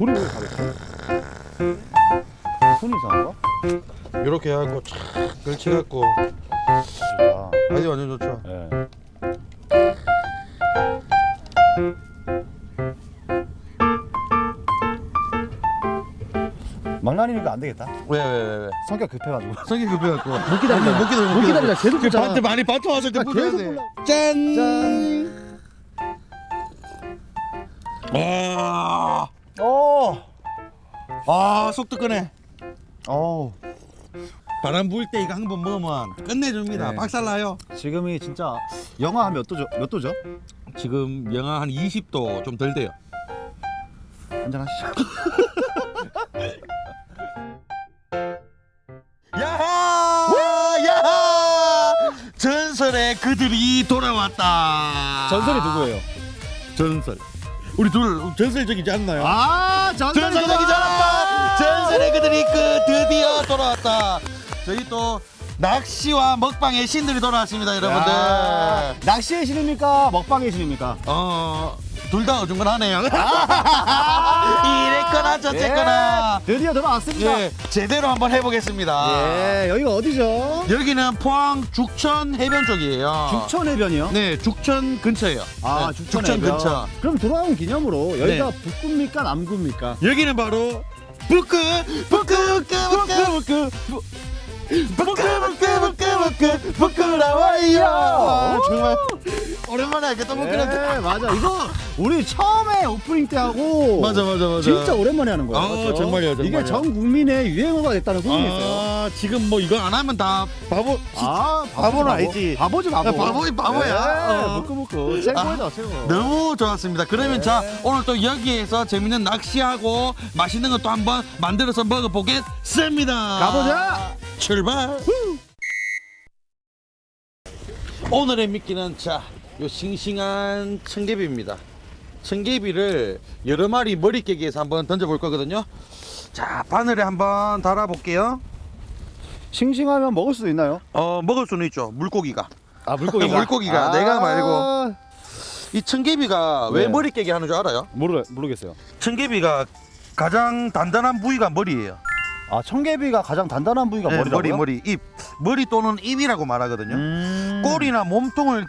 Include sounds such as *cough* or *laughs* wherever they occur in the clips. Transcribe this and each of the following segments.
왜 가겠어? 손이 이상한가? 이렇게 해갖고 촥 걸쳐갖고 좋다. 아주 완전 좋죠. 예. 망나니니까 안 되겠다. 왜 왜 왜 왜? 성격 급해가지고. *laughs* 성격 급해갖고 못 기다린다. 못 기다려 못 기다린다. 계속 그. 밭에 많이 밭에 왔을 때 아, 뿌려야 돼. 짠. 짠. 아, 속 뜨끈해. 어. 바람 부을 때 이거 한 번 먹으면 끝내줍니다. 네. 박살나요. 지금이 진짜 영하 몇 도죠? 몇 도죠? 지금 영하 한 20도 좀 덜 돼요. 한잔 하시죠. *laughs* 야하! 야하! 전설의 그들이 돌아왔다. 전설이 누구예요? 전설. 우리 둘 전설적이지 않나요? 아, 전설적이지 않았다. 전설의 그들이 그 드디어 돌아왔다. 저희 또 낚시와 먹방의 신들이 돌아왔습니다, 여러분들. 야, 낚시의 신입니까? 먹방의 신입니까? 어, 둘 다 어중간하네요. *laughs* 이랬거나 저쨌거나. 예, 드디어 돌아왔습니다. 예, 제대로 한번 해보겠습니다. 예, 여기가 어디죠? 여기는 포항 죽천 해변 쪽이에요. 죽천 해변이요? 네, 죽천 근처예요. 아, 네, 죽천, 죽천 해변. 근처. 그럼 돌아온 기념으로 여기가 네. 북구입니까? 남구입니까? 여기는 바로 북구, 북구, 북구, 북구, 북구. 북구, 북구, 북구, 북구, 부끄러워요. 아, 정말 오랜만에 이렇게 또 부끄럽다. 예, 맞아. 이거 우리 처음에 오프닝 때 하고 맞아, 맞아, 맞아. 진짜 오랜만에 하는 거예요. 아, 맞죠? 정말요, 정말요. 이게 전 국민의 유행어가 됐다는 소문이 있어요. 아, 지금 뭐 이거 안 하면 다 바보. 아, 바보는 바보. 아니지. 바보지 바보. 야, 바보이 바보야. 예, 어. 묶고 묶고 최고다 최고. 너무 좋았습니다. 그러면 네. 자 오늘 또 여기에서 재밌는 낚시하고 맛있는 것도 한번 만들어서 먹어보겠습니다. 가보자. 출발. 오늘의 미끼는 자, 요 싱싱한 청개비입니다. 청개비를 여러 마리 머리 깨기 에서 한번 던져볼 거거든요. 자, 바늘에 한번 달아볼게요. 싱싱하면 먹을 수도 있나요? 어, 먹을 수는 있죠. 물고기가. 아 물고기가. *laughs* 물고기가, 내가 말고. 이 청개비가 왜 네. 머리 깨기 하는 줄 알아요? 모르 모르겠어요. 청개비가 가장 단단한 부위가 머리예요. 아 청개비가 가장 단단한 부위가 네, 머리라고요? 머리, 머리, 입, 머리 또는 입이라고 말하거든요. 음. 꼬리나 몸통을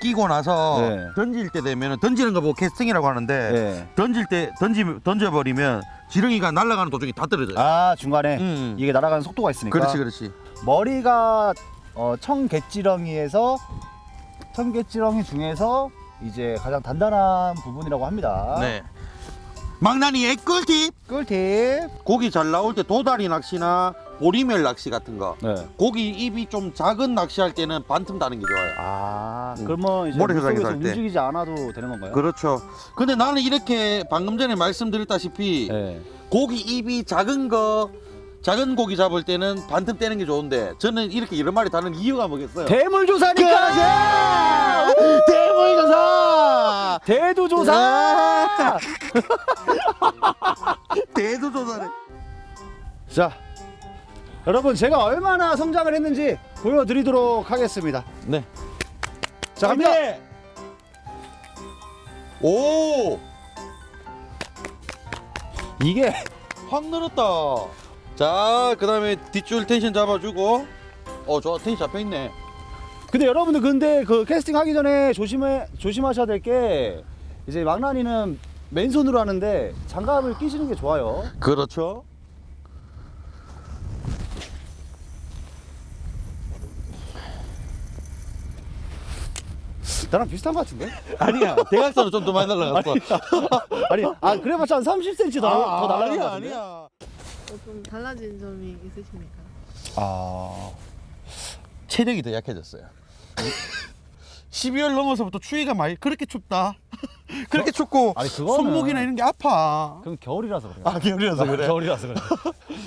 끼고 나서 네. 던질 때 되면 던지는 거 보고 캐스팅이라고 하는데 네. 던질 때 던지 던져버리면 지렁이가 날아가는 도중에 다 떨어져요. 아 중간에 음. 이게 날아가는 속도가 있으니까. 그렇지, 그렇지. 머리가 어, 청개찌렁이에서 청개찌렁이 중에서 이제 가장 단단한 부분이라고 합니다. 네. 망나니의 꿀팁. 꿀팁. 고기 잘 나올 때 도다리 낚시나 보리멸 낚시 같은 거. 네. 고기 입이 좀 작은 낚시할 때는 반틈 다는 게 좋아요. 아 음. 그러면 이제 물속에서 할 때. 움직이지 않아도 되는 건가요? 그렇죠. 근데 나는 이렇게 방금 전에 말씀드렸다시피 네. 고기 입이 작은 거 작은 고기 잡을 때는 반틈 떼는 게 좋은데 저는 이렇게 여러 마리 다는 이유가 뭐겠어요? 대물조사니까. 대물조사! 대두조사. *laughs* 대두조사네. 자, 여러분 제가 얼마나 성장을 했는지 보여드리도록 하겠습니다. 네. 자, 갑니다. 오! 이게 확 늘었다. 자, 그 다음에 뒷줄 텐션 잡아주고. 어, 좋아. 텐션 잡혀있네. 근데 여러분들 근데 그 캐스팅 하기 전에 조심해 조심하셔야 될 게 이제 망나니는 맨손으로 하는데 장갑을 끼시는 게 좋아요. 그렇죠. 나랑 비슷한 것 같은데? *laughs* 아니야. 대각선은 좀 더 많이 날라갔어. 아니, *laughs* 아 그래봤자 한 30cm 더, 더 날아간 것 아니야, 같은데? 아니야. 어, 좀 달라진 점이 있으십니까? 아, 체력이 더 약해졌어요. 12월 넘어서부터 추위가 많이 그렇게 춥다. *laughs* 그렇게 춥고 아니, 그거는- 손목이나 이런 게 아파. 그럼 겨울이라서 그래요. 아, 겨울이라서 그래. 겨울이라서 그래.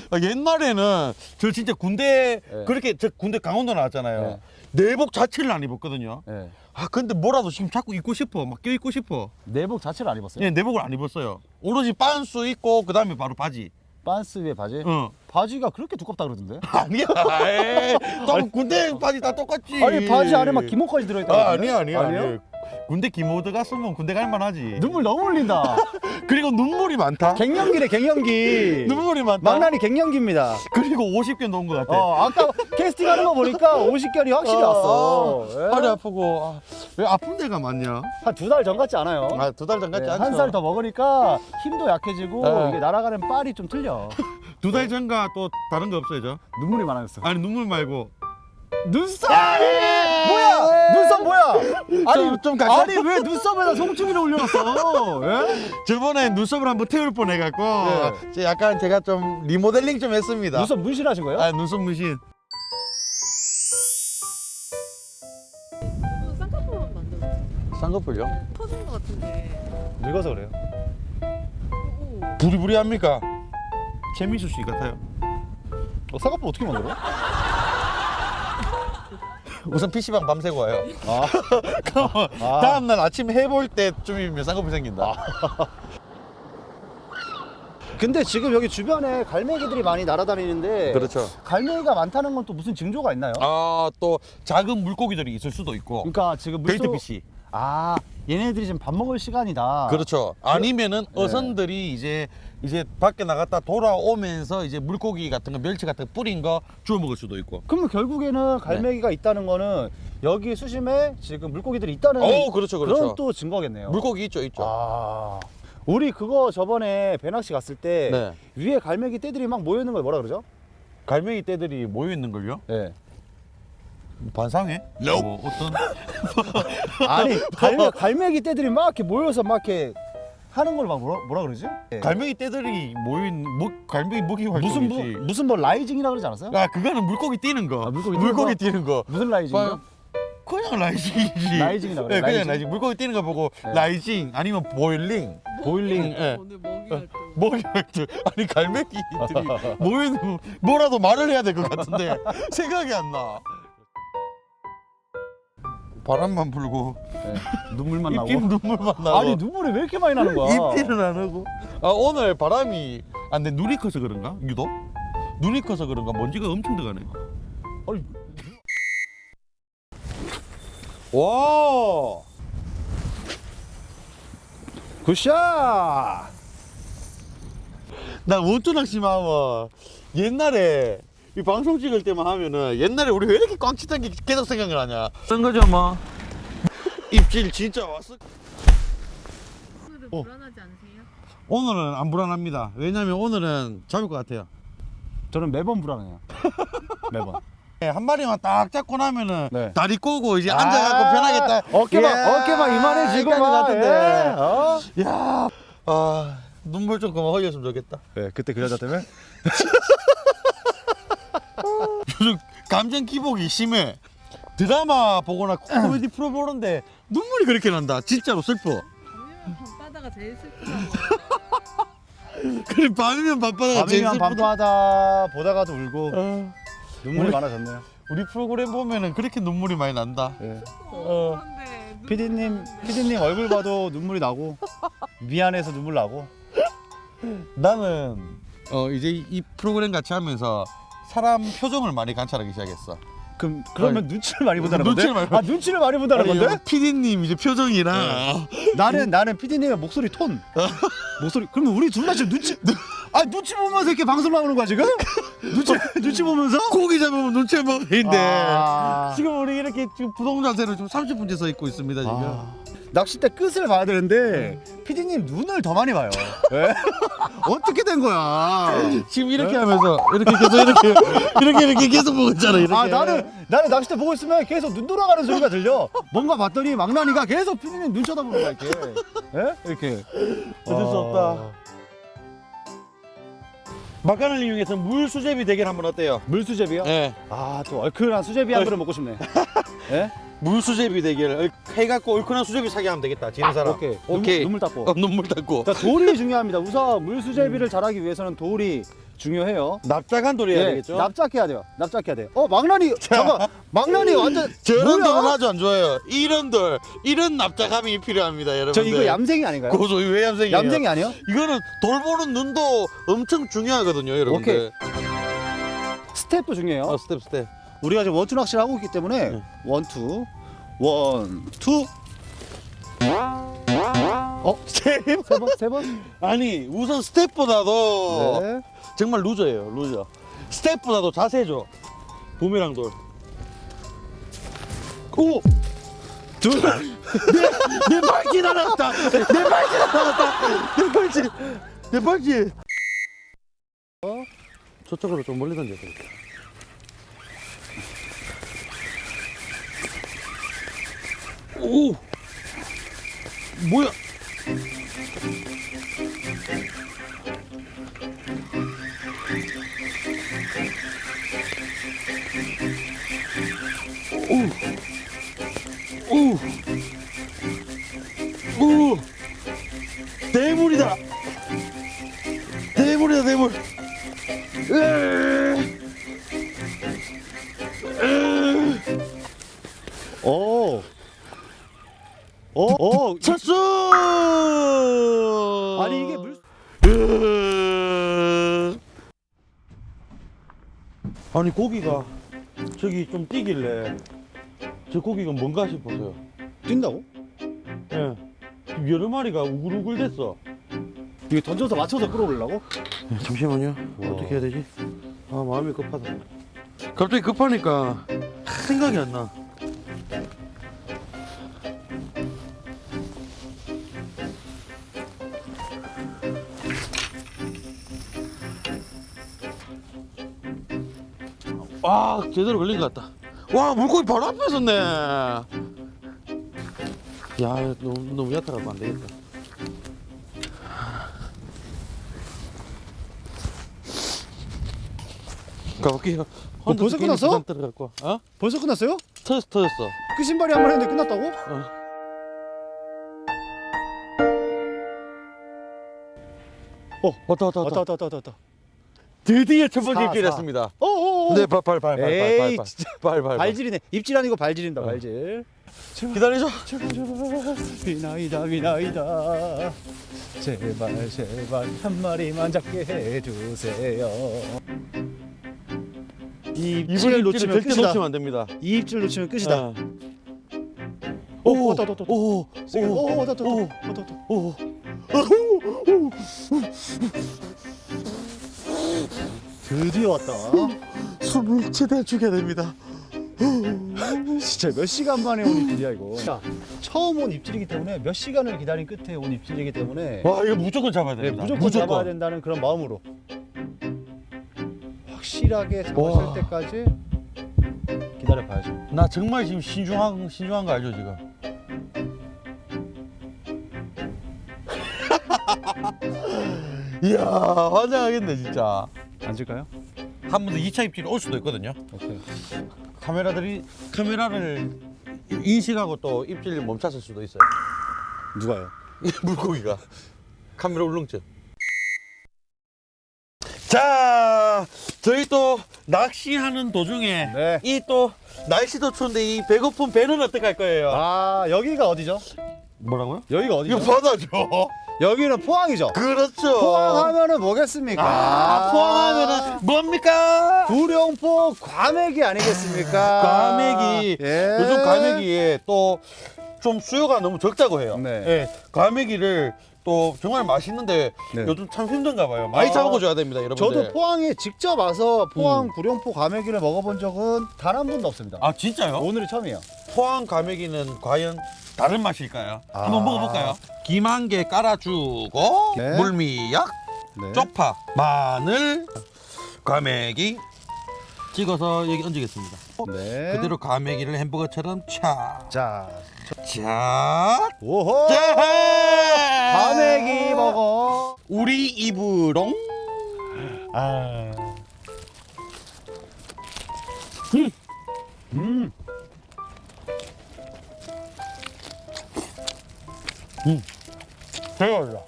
아, 옛날에는 저 진짜 군대 네. 그렇게 저 군대 강원도 나왔잖아요. 내복 자체를 안 입었거든요. 네. 아 근데 뭐라도 지금 자꾸 입고 싶어. 막 껴입고 싶어. 내복 자체를 안 입었어요. 예, 내복을 안 입었어요. 오로지 빤스 입고 그 다음에 바로 바지. 반스 위에 바지. 어. 바지가 그렇게 두껍다 그러던데? *laughs* 아니야. *laughs* 에이, 또 군대 바지 다 똑같지. 아니 바지 안에 막 기모까지 들어있다. 아, 아니야, 아니야, 아니에요? 아니야. 군대 기모드 갔으면 군대 갈만하지. 눈물 너무 흘린다. *laughs* 그리고 눈물이 많다. 갱년기래 갱년기. *laughs* 눈물이 많다. 망나니 갱년기입니다. 그리고 50개 놓은 것 같아. 어 아까 캐스팅하는 거 보니까 *laughs* 50결이 확실히 왔어. 예. 팔이 아프고 아, 왜 아픈 데가 많냐? 한두 달 전 같지 않아요? 아 두 달 전 같지 않죠? 한 살 더 먹으니까 힘도 약해지고 네. 이게 날아가는 빨이 좀 틀려. 두 달 전과 또 다른 거 없어요, 눈물이 많아졌어. 아니 눈물 말고 눈썹이? 눈썹 뭐야? 아니 좀- 좀 가까- 아니 왜 눈썹에다 송충이를 올려놨어? 예? 저번에 눈썹을 한번 태울 뻔해갖고 네. 이제 약간 제가 좀 리모델링 좀 했습니다. 눈썹 문신하신 거예요? 아 눈썹. 저도 쌍꺼풀만 만들었어요. 쌍꺼풀요? 터진 것 같은데. 늙어서 그래요. 오. 부리부리합니까? 최민수 씨 같아요. 어, 쌍꺼풀 어떻게 만들어? 우선 PC방 밤새고 와요. 아, *laughs* 아. 다음 날 아침 해볼 때쯤이면 쌍꺼풀 생긴다. 근데 지금 여기 주변에 갈매기들이 많이 날아다니는데 그렇죠. 갈매기가 많다는 건 또 무슨 징조가 있나요? 아 또 작은 물고기들이 있을 수도 있고. 그러니까 지금 물속 데이트피시. 아 얘네들이 지금 밥 먹을 시간이다. 그렇죠. 아니면은 네. 어선들이 이제 이제 밖에 나갔다 돌아오면서 이제 물고기 같은 거 멸치 같은 거 뿌린 거 주워 먹을 수도 있고. 그러면 결국에는 갈매기가 있다는 거는 여기 수심에 지금 물고기들이 있다는 오 그렇죠 그렇죠. 또 증거겠네요. 물고기 있죠 있죠. 아 우리 그거 저번에 배낚시 갔을 때 네. 위에 갈매기 떼들이 막 모여 있는 걸 뭐라 그러죠? 갈매기 떼들이 모여 있는 걸요? 네. 반상회? 뭐 어떤? *laughs* 아니 갈매, *laughs* 갈매기 떼들이 막 이렇게 모여서 막 이렇게 하는 걸 막 뭐라, 뭐라 그러지? 네. 갈매기 떼들이 있는 뭐 갈매기 먹이 무슨 뭐, 활동이지. 무슨 뭐 라이징이라 그러지 않았어요? 아 그거는 물고기 뛰는 거. 아, 물고기 뛰는 물고기 거? 뛰는 거. 무슨 라이징인가? 그냥 라이징이지. 라이징이라고 그래요, 네, 그냥 라이징? 라이징. 물고기 뛰는 거 보고 네. 라이징 아니면 보일링. 보일링. 예. 오늘 먹이 활동. 먹이 활동. 아니 갈매기들이 모여 있는 뭐라도 말을 해야 될 것 같은데 *laughs* 생각이 안 나. 바람만 불고 네. 눈물만 나고. 눈물만 나고 아니 눈물이 왜 이렇게 많이 나는 거야? 입질은 안 하고 아 오늘 바람이 아 근데 눈이 커서 그런가 유독 눈이 커서 그런가 먼지가 엄청 들어가네 아니, 와 굿샷! 나 원투 낚시만 하면 옛날에 이 방송 찍을 때만 하면은 옛날에 우리 왜 이렇게 꽝 치던 게 계속 생각을 하냐 쓴 거죠 뭐 입질 진짜 왔어 오늘은 어. 불안하지 않으세요? 오늘은 안 불안합니다 왜냐면 오늘은 잡을 것 같아요 저는 매번 불안해요. *laughs* 매번. 네, 한 마리만 딱 잡고 나면은 네. 다리 꼬고 이제 앉아갖고 편하겠다 어깨만 이야, 어깨만 이만해지고 이까지 막 같은데. 예. 어? 야, 아 눈물 좀 그만 흘렸으면 좋겠다. 네, 그때 그 여자 때문에 *laughs* *laughs* 요즘 감정 기복이 심해. 드라마 보거나 코미디 프로 보는데 눈물이 그렇게 난다. 진짜로 슬퍼. 밤이면 밤바다가 제일 슬프다고. *laughs* 그래 밤이면 밤바다가 제일 밤이면 슬프다. 밤도 하다 보다가도 울고 어, 눈물이 우리- 많아졌네요. 우리 프로그램 보면은 그렇게 눈물이 많이 난다. 예. 어. 그런데 눈- 피디님 피디님 얼굴 봐도 눈물이 나고 미안해서 눈물 나고 나는 어 이제 이- 이 프로그램 같이 하면서 사람 표정을 많이 관찰하기 시작했어. 그럼 그러면 눈치를 많이 본다는 건데? 눈치를 많이- 아 눈치를 많이 본다는 건데? 피디님 이제 표정이랑 나는 나는 피디님의 목소리 톤 목소리 그러면 우리 둘다 지금 눈치 *laughs* 아 눈치 보면서 이렇게 방송 나오는 거야 지금? *laughs* 눈치 눈치 보면서? 고기 잡으면 눈치 먹인데 아. 지금 우리 이렇게 지금 부동 자세로 지금 30분째 서 있고 있습니다 지금. 아, 낚싯대 끝을 봐야 되는데 피디님 눈을 더 많이 봐요. *laughs* 왜? 어떻게 된 거야? 지금 이렇게 하면서 이렇게 계속 이렇게 이렇게 이렇게 계속 보고 있잖아 이렇게. 아 나는 나는 낚싯대 보고 있으면 계속 눈 돌아가는 소리가 들려. 뭔가 봤더니 망나니가 계속 피디님 눈 쳐다보는 거야 이렇게. 예? 이렇게. 어쩔 수 없다. 막간을 이용해서 물 수제비 대결 한번 어때요? 물 수제비요? 네. 아 또 얼큰한 수제비 한 그릇 먹고 싶네. *laughs* 예? 물 수제비 대결 얼- 해갖고 얼큰한 수제비 사게 하면 되겠다. 지는 사람. 오케이. 오케이. 눈물, 눈물 닦고. 어, 눈물 닦고. 자 돌이 중요합니다. 우선 물 수제비를 잘하기 위해서는 돌이 중요해요. 납작한 돌이 해야 예, 되겠죠? 납작해야 돼요. 납작해야 돼. 어 망나니 *laughs* 잠깐 망나니 완전 저런 뭐야? 돌은 아주 안 좋아요. 이런 돌, 이런 납작함이 필요합니다, 여러분. 저 이거 얌생이 아닌가요? 고소이 왜 얌생이에요? 얌생이 아니요? 이거는 돌 보는 눈도 엄청 중요하거든요, 여러분들. 스텝도 중요해요. 어, 스텝 스텝. 우리가 지금 원투 낚시를 하고 있기 때문에 네. 원투 원투 어? 세 번? 세 번? 아니 우선 스텝보다도 네. 정말 루저예요 루저 스텝보다도 자세죠 부메랑 돌 오! 둘! 내, 내 발길 알았다! 내 발길 알았다! 내 발길! 내 발길! 어? 저쪽으로 좀 멀리 던져야 되겠다. 오! 뭐야? 아니 고기가 저기 좀 뛰길래 저 고기가 뭔가 싶어서요. 뛴다고? 예. 여러 마리가 우글우글 됐어. 이게 던져서 맞춰서 끌어올라고? 잠시만요. 와. 어떻게 해야 되지? 아 마음이 급하다. 갑자기 급하니까 생각이 안 나. 아 제대로 걸린 것 같다. 와 물고기 바로 앞에 있었네. 야 너무 너무 얕아갖고 안 되겠다. 가볼게요. 어, 벌써 끝났어? 들어갖고. 어? 벌써 끝났어요? 터졌어 터졌어. 그 신발이 한번 했는데 끝났다고? 어. 어 왔다 왔다 왔다 왔다. 왔다 왔다 왔다 드디어 첫 번째 사, 입질했습니다. 어어어 네, 발, 발, 발, 발, 발, 에이 발, 발, 진짜 발, 발, 발. 발질이네 입질 아니고 발질인다 어. 발질 기다리죠. 제발 제발 비나이다 비나이다 제발 제발 한 마리만 잡게 해주세요 이 이번 놓치면 절대 끝이다 놓치면 안 됩니다. 이 입질 놓치면 끝이다 어. 오, 오, 왔다, 왔다, 왔다. 오, 오, 세게. 오, 오, 왔다, 왔다, 오, 왔다, 왔다, 왔다. 오. 드디어 왔다 숨을 최대한 죽여야 됩니다. 진짜 몇 시간 만에 온 입질이야 이거 처음 온 입질이기 때문에 몇 시간을 기다린 끝에 온 입질이기 때문에 와, 이거 무조건 잡아야 네, 됩니다. 무조건, 잡아야 된다는 그런 마음으로 확실하게 잡았을 와. 때까지 기다려 봐야죠. 나 정말 지금 신중한 신중한 거 알죠 지금? *laughs* 이야 환장하겠네 진짜. 앉을까요? 한 번더 2차 입질 올 수도 있거든요. 오케이. 카메라들이 카메라를 인식하고 또 입질을 멈췄을 수도 있어요. 누가요? *laughs* 이 물고기가 카메라 울렁증. 자, 저희 또 낚시하는 도중에 네. 이 또 날씨도 추운데 이 배고픈 배는 어떻게 할 거예요? 아 여기가 어디죠? 뭐라고요? 여기가 어디죠? 이거 바다죠. 여기는 포항이죠. 그렇죠. 포항하면은 뭐겠습니까? 아, 포항하면은 뭡니까? 구룡포 과메기 아니겠습니까? 과메기. 예. 요즘 과메기에 또 좀 수요가 너무 적다고 해요. 네. 예, 과메기를 또 정말 맛있는데 네. 요즘 참 힘든가 봐요. 많이 아, 잡아줘야 됩니다, 여러분들. 저도 포항에 직접 와서 포항 음. 구룡포 과메기를 먹어본 적은 단 한 번도 없습니다. 아 진짜요? 오늘이 처음이에요. 포항 과메기는 과연 다른 맛일까요? 아. 한번 먹어볼까요? 김한개 깔아주고 네. 물미약, 네. 쪽파, 마늘, 과메기 찍어서 여기 얹겠습니다. 네. 그대로 과메기를 햄버거처럼 차, 자, 차, 오호. 자, 과메기 먹어. 우리 입으롱. 아. 음. 음. 대박이다.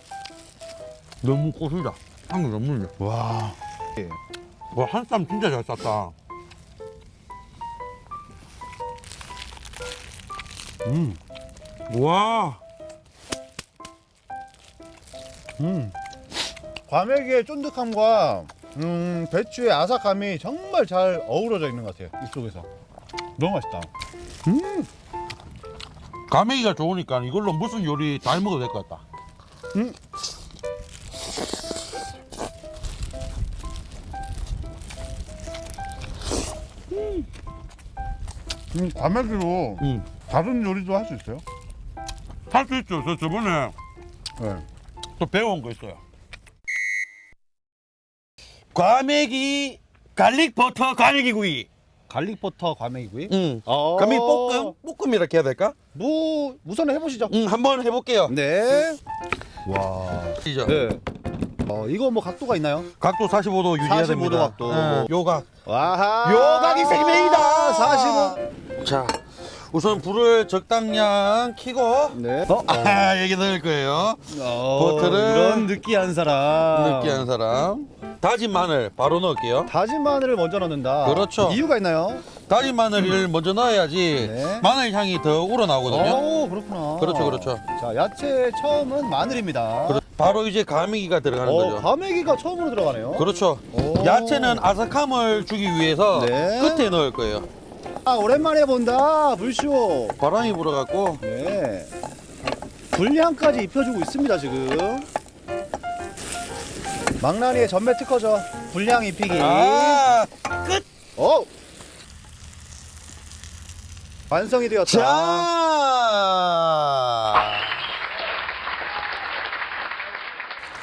너무 고수다. 향이 너무 좋네. 와. 와, 한쌈 진짜 잘 쌌다. 음. 와. 음. 과메기의 쫀득함과 음, 배추의 아삭함이 정말 잘 어우러져 있는 것 같아요. 입속에서. 너무 맛있다. 과메기가 좋으니까 이걸로 무슨 요리 다 해먹어도 될 것 같다. 음. 음, 과메기로 응. 다른 요리도 할 수 있어요? 할 수 있죠. 저 저번에 네. 또 배워온 거 있어요. 과메기 갈릭 버터 과메기 구이. 갈릭 버터 과메기구이. 응. 어. 과메기 볶음 볶음 이렇게 해야 될까? 뭐 우선 해보시죠. 응, 한번 해볼게요. 네. 와. 시죠. 네. 어 이거 뭐 각도가 있나요? 각도 45도 유지해야 45도 됩니다. 각도. 네, 요각. 와하. 요각이 생명이다. 45. 자, 우선 불을 적당량 켜고 네. 어, 아, 여기 넣을 거예요. 어, 버터를 이런 느끼한 사람. 느끼한 사람. 다진 마늘 바로 넣을게요. 다진 마늘을 먼저 넣는다. 그렇죠. 이유가 있나요? 다진 마늘을 먼저 넣어야지 네. 마늘 향이 더 우러나오거든요. 오, 그렇구나. 그렇죠, 그렇죠. 자, 야채 처음은 마늘입니다. 그렇- 바로 이제 가미기가 들어가는 어, 거죠. 과메기가 처음으로 들어가네요. 그렇죠. 오. 야채는 아삭함을 주기 위해서 네. 끝에 넣을 거예요. 아, 오랜만에 본다. 불쇼. 바람이 불어갖고 네. 불량까지 입혀주고 있습니다, 지금. 망나니의 전매 특허죠. 불량 입히기. 아 끝. 어. 완성이 되었다. 자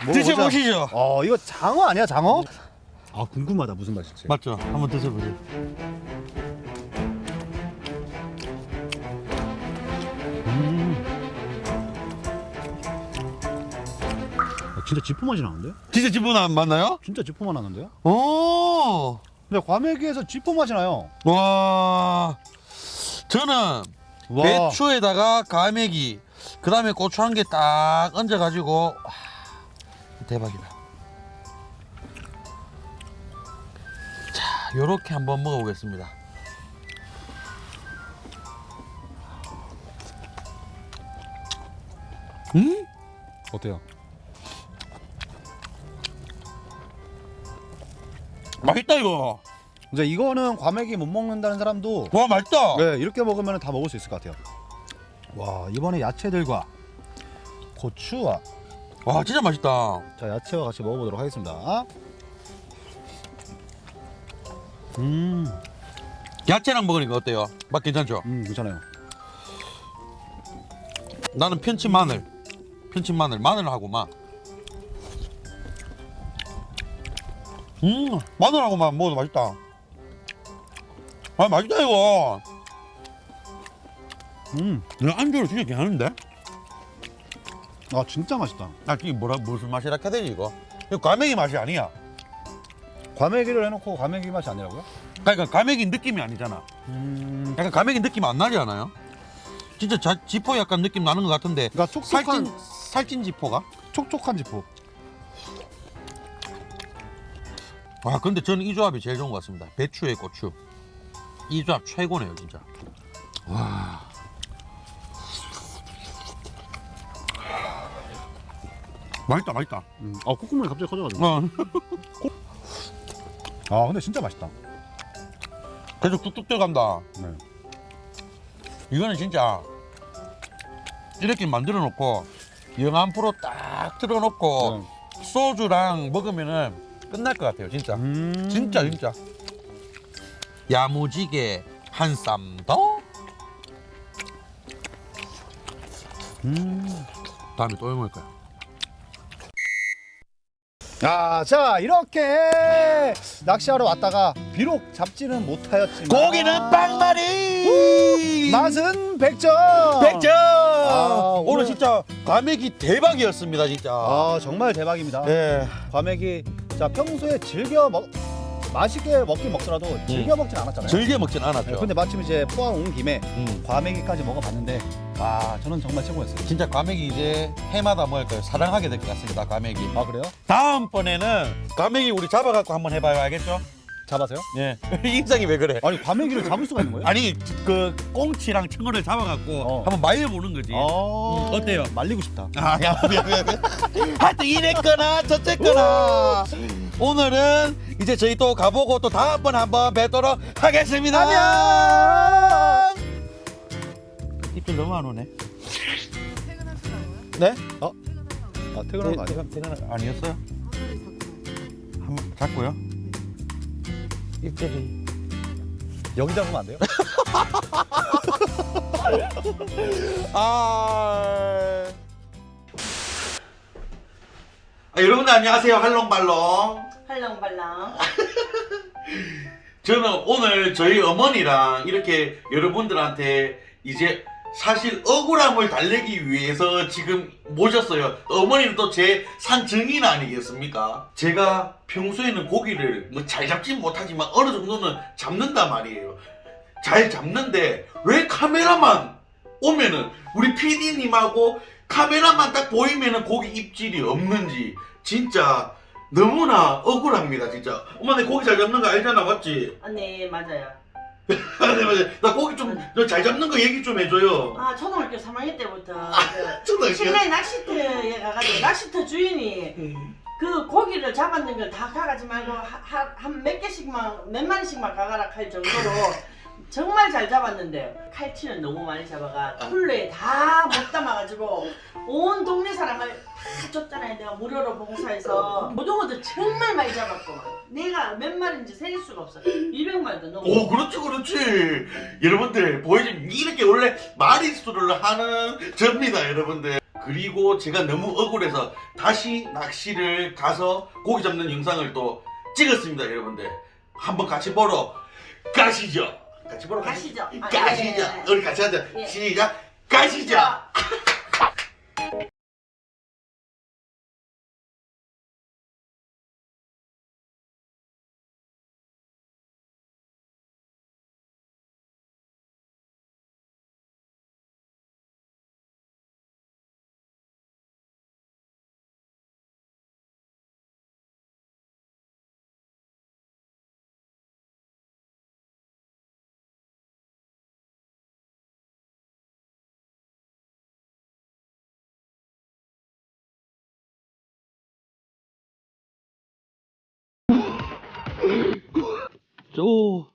먹어보자. 드셔보시죠. 어, 이거 장어 아니야, 장어? 아, 궁금하다. 무슨 맛일지. 맞죠? 한번 드셔보세요. 진짜 지포 맛이 나는데? 진짜 지분 안 맞나요? 진짜 지포 맛 나는데요? 오. 근데 과메기에서 지포 맛이 나요. 와. 저는 와. 배추에다가 가메기, 그 다음에 고추 한 개 딱 얹어가지고 와, 대박이다. 자, 요렇게 한번 먹어보겠습니다. 음? 어때요? 맛있다 이거. 이제 이거는 과메기 못 먹는다는 사람도 와 맛있다. 네, 이렇게 먹으면 다 먹을 수 있을 것 같아요. 와, 이번에 야채들과 고추와 와 진짜 맛있다. 자, 야채와 같이 먹어보도록 하겠습니다. 음, 야채랑 먹으니까 어때요? 맛 괜찮죠? 음, 괜찮아요. 나는 편친 마늘, 편친 마늘, 마늘하고 막. 음, 마늘하고만 먹어도 맛있다. 아, 맛있다 이거. 음, 안주로 진짜 괜찮은데? 아, 진짜 맛있다. 아, 이게 뭐라 무슨 맛이라 해야 되지 이거? 이거 과메기 맛이 아니야. 과메기를 해놓고 과메기 맛이 아니라고요? 그러니까 과메기 느낌이 아니잖아. 음, 약간 과메기 느낌 안 나지 않아요? 진짜 자, 지포 약간 느낌 나는 것 같은데 그러니까 촉촉한, 살찐 살찐 지포가? 촉촉한 지포. 아 근데 저는 이 조합이 제일 좋은 것 같습니다. 배추에 고추 이 조합 최고네요 진짜. 와. 맛있다 맛있다. 음, 아, 콧구멍이 갑자기 커져가지고. 어. 아, 근데 진짜 맛있다. 계속 뚝뚝 들어간다. 네. 이거는 진짜 이렇게 만들어 놓고 영한 프로 딱 틀어 놓고 네. 소주랑 먹으면은 끝날 것 같아요 진짜. 음, 진짜 진짜. 야무지게 한 쌈 더. 음. 다음에 또 해먹을 거야. 아, 자 이렇게 낚시하러 왔다가 비록 잡지는 못하였지만 고기는 빵말이 맛은 백점. 백점 아, 오늘 오늘- 진짜 과메기 대박이었습니다 진짜 아 정말 대박입니다. 예. 과메기 자 평소에 즐겨 먹 맛있게 먹긴 먹더라도 즐겨 먹진 않았잖아요. 즐겨 먹진 않았죠 네, 근데 마침 이제 포항 온 김에 음. 과메기까지 먹어봤는데 와 저는 정말 최고였어요. 진짜 과메기 이제 해마다 거예요 사랑하게 될 것 같습니다 과메기 아 그래요? 다음번에는 과메기 우리 잡아갖고 한번 해봐요 알겠죠? 잡아서요? 예 *laughs* 인상이 왜 그래 아니 과메기를 잡을 수가 있는 거예요? 아니 그 꽁치랑 청어를 잡아갖고 어. 한번 말려보는 거지 어... 음, 어때요? 말리고 싶다. 아, 야, 미안, 미안, 미안. 하여튼 이랬거나 저쨌거나 오늘은 이제 저희 또 가보고 또 다음 번 한번 뵙도록 하겠습니다. 안녕. 발길 너무 안 오네. 퇴근하시라고요? 네? 어? 퇴근하라고. 아 퇴근한 거 아니야? 퇴근, 퇴근 아니었어요? 네, 한번 잡고요. 입질이. 여기 잡으면 안 돼요? *laughs* 아. 아, 여러분들 안녕하세요. 할롱발롱. 할랑발랑 *laughs* 저는 오늘 저희 어머니랑 이렇게 여러분들한테 이제 사실 억울함을 달래기 위해서 지금 모셨어요. 어머니는 또 제 산 증인 아니겠습니까? 제가 평소에는 고기를 뭐 잘 잡진 못하지만 어느 정도는 잡는단 말이에요. 잘 잡는데 왜 카메라만 오면은 우리 PD님하고 카메라만 딱 보이면은 고기 입질이 없는지 진짜 너무나 억울합니다 진짜 엄마 내 고기 잘 잡는 거 알잖아 맞지? 네 맞아요 네 맞아 나 고기 좀잘 잡는 거 얘기 좀 해줘요. 아 초등학교 3학년 때부터. 그 초등학교? 실내 낚시터에 가가지고 낚시터 주인이 음. 그 고기를 잡았는 걸 다 가가지 말고 한 몇 개씩만 몇 마리씩만 가가라 할 정도로 정말 잘 잡았는데 칼치는 너무 많이 잡아가 쿨러에 다못 담아가지고 온 동네 사람을 다 줬잖아요 내가 무료로 봉사해서. 모종어도 정말 많이 잡았고 내가 몇 마리인지 셀 수가 없어. 200마리도 넘어 오 그렇지 그렇지. 여러분들 보여주면 이렇게 원래 마리수를 하는 접니다 여러분들. 그리고 제가 너무 억울해서 다시 낚시를 가서 고기 잡는 영상을 또 찍었습니다 여러분들. 한번 같이 보러 가시죠 같이 보러 가시죠. 가시죠. 아, 가시죠. 예, 예. 우리 같이 하자 예. 시작. 가시죠 오,